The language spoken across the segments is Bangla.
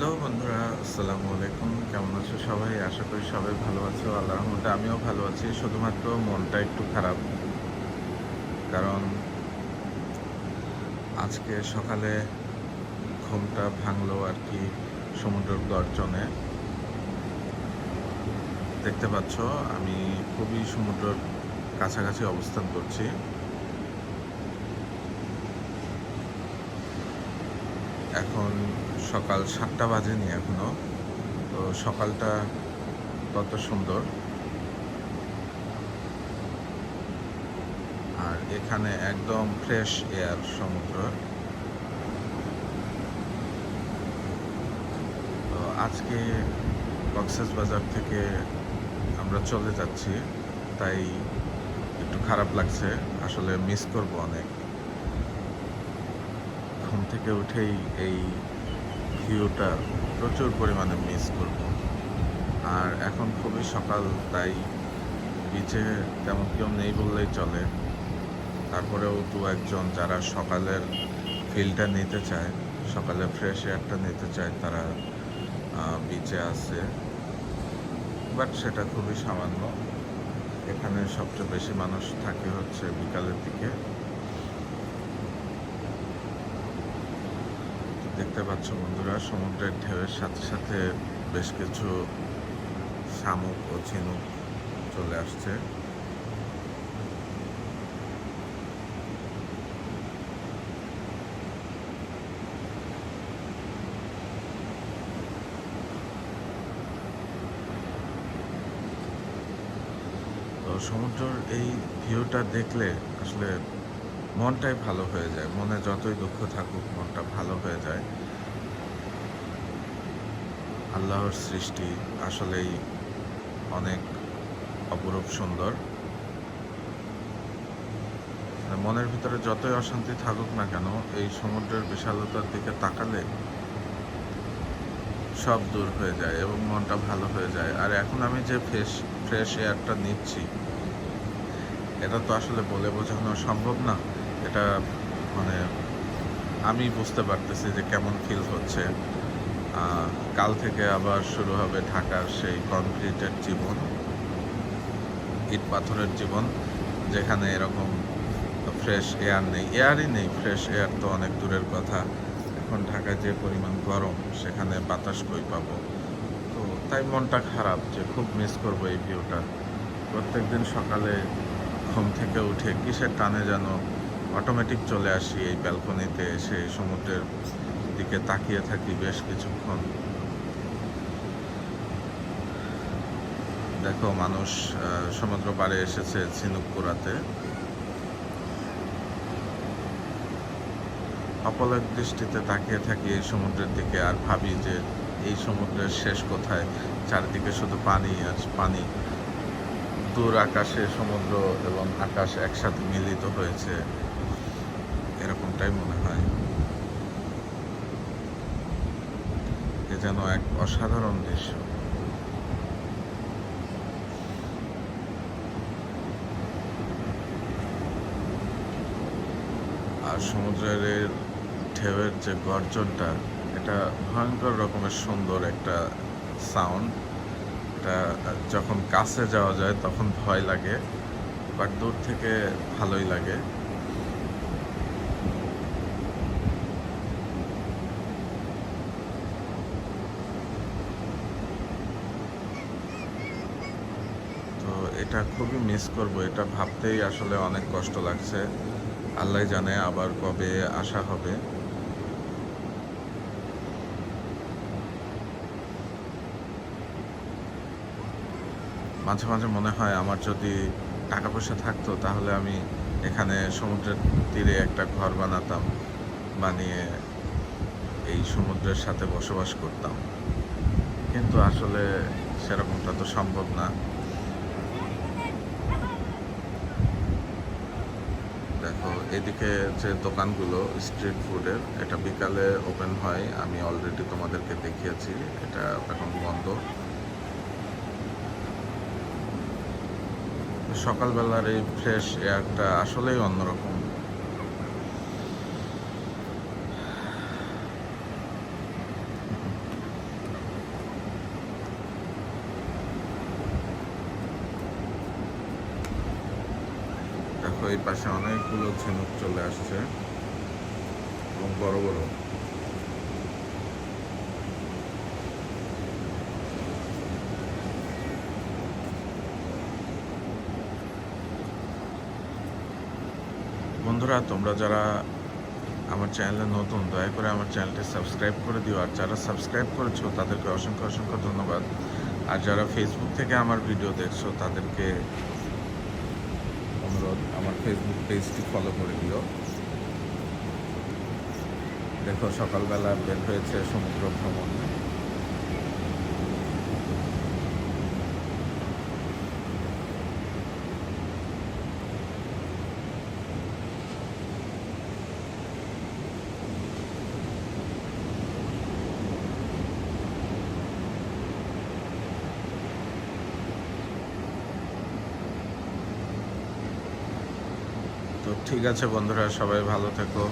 হ্যালো বন্ধুরা, আসসালামু আলাইকুম। কেমন আছো সবাই? আশা করি সবাই ভালো আছো। আল্লাহ রহমতে আমিও ভালো আছি। শুধুমাত্র মনটা একটু খারাপ। কারণ আজকে সকালে ঘুমটা ভাঙলো আর কি সমুদ্রের গর্জনে। দেখতে পাচ্ছ, আমি খুবই সমুদ্রের কাছাকাছি অবস্থান করছি। এখন সকাল সাতটা বাজেনি এখনও। তো সকালটা কত সুন্দর। আর এখানে একদম ফ্রেশ এয়ার সমুদ্র। তো আজকে কক্সেস বাজার থেকে আমরা চলে যাচ্ছি, তাই একটু খারাপ লাগছে, আসলে মিস করব অনেক। ঘুম থেকে উঠেই এই ভিউটা প্রচুর পরিমাণে মিস করব। আর এখন খুবই সকাল, তাই বিচে তেমন কেউ নেই বললেই চলে। তারপরেও দু একজন যারা সকালের ফিলটা নিতে চায়, সকালে ফ্রেশ এয়ারটা নিতে চায়, তারা বিচে আছে। বাট সেটা খুবই সামান্য। এখানে সবচেয়ে বেশি মানুষ থাকে হচ্ছে বিকালের দিকে। দেখতে পাচ্ছ বন্ধুরা, সমুদ্রের ঢেউয়ের সাথে সাথে বেশ কিছু শামুক ও ঝিনুক চলে আসছে। সমুদ্রের এই ভিউটা দেখলে আসলে মনটাই ভালো হয়ে যায়। মনে যতই দুঃখ থাকুক, মনটা ভালো হয়ে যায়। আল্লাহর সৃষ্টি আসলেই অনেক অপরূপ সুন্দর। মনের ভিতরে যতই অশান্তি থাকুক না কেন, এই সমুদ্রের বিশালতার দিকে তাকালে সব দূর হয়ে যায় এবং মনটা ভালো হয়ে যায়। আর এখন আমি যে ফ্রেশ ফ্রেশ এয়ারটা নিচ্ছি, এটা তো আসলে বলে বোঝানো সম্ভব না। এটা মানে আমি বুঝতে পারতেছি যে কেমন ফিল হচ্ছে। কাল থেকে আবার শুরু হবে ঢাকার সেই কনক্রিটের জীবন, ইট পাথরের জীবন, যেখানে এরকম ফ্রেশ এয়ার নেই। এয়ারই নেই ফ্রেশ এয়ার তো অনেক দূরের কথা। এখন ঢাকায় যে পরিমাণ গরম, সেখানে বাতাস কই পাবো? তো তাই মনটা খারাপ যে খুব মিস করব এই ভিউটা প্রত্যেকদিন সকালে ঘুম থেকে উঠে কিসের টানে যেন অটোমেটিক চলে আসি এই ব্যালকনিতে এসে সমুদ্রের দিকে তাকিয়ে থাকি বেশ কিছুক্ষণ। দেখো, মানুষ সমুদ্র পাড়ে এসেছে ঝিনুক কুড়াতে অপলক দৃষ্টিতে তাকিয়ে থাকি এই সমুদ্রের দিকে আর ভাবি যে এই সমুদ্রের শেষ কোথায়? চারিদিকে শুধু পানি আর পানি। দূর আকাশে সমুদ্র এবং আকাশ একসাথে মিলিত হয়েছে। এরকমটাই মনে হয়। এ যেন এক অসাধারণ দৃশ্য আর সমুদ্রের ঢেউয়ের যে গর্জনটা, এটা ভয়ঙ্কর রকমের সুন্দর একটা সাউন্ড এটা যখন কাছে যাওয়া যায়, তখন ভয় লাগে বাট দূর থেকে ভালোই লাগে তো এটা খুবই মিস করব, এটা ভাবতেই আসলে অনেক কষ্ট লাগছে। আল্লাহ জানে আবার কবে আসা হবে। মাঝে মাঝে মনে হয় আমার যদি টাকা পয়সা থাকতো, তাহলে আমি এখানে সমুদ্রের তীরে একটা ঘর বানাতাম, বানিয়ে এই সমুদ্রের সাথে বসবাস করতাম। কিন্তু আসলে সেরকমটা তো সম্ভব না দেখো এদিকে যে দোকানগুলো স্ট্রিট ফুডের এটা বিকালে ওপেন হয়। আমি অলরেডি তোমাদেরকে দেখিয়েছি, এটা এখন বন্ধ। সকালবেলার এই ফ্রেশ এয়ারটা আসলেই অন্যরকম। এই পাশে অনেকগুলো ঝিনুক চলে আসছে এবং বড় বড়। বন্ধুরা, তোমরা যারা আমার চ্যানেলে নতুন, দয়া করে আমার চ্যানেলটি সাবস্ক্রাইব করে দিও। আর যারা সাবস্ক্রাইব করেছ, তাদেরকে অসংখ্য অসংখ্য ধন্যবাদ। আর যারা ফেসবুক থেকে আমার ভিডিও দেখছ, তাদেরকে অনুরোধ আমার ফেসবুক পেজটি ফলো করে দিও। দেখো সকালবেলা বের হয়েছে সমুদ্র ভ্রমণ তো ঠিক আছে বন্ধুরা, সবাই ভালো থেকো।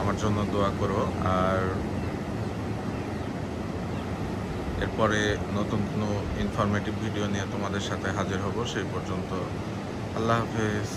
আমার জন্য দোয়া করো। আর এরপরে নতুন কোনো ইনফরমেটিভ ভিডিও নিয়ে তোমাদের সাথে হাজির হব, সেই পর্যন্ত আল্লাহ হাফেজ।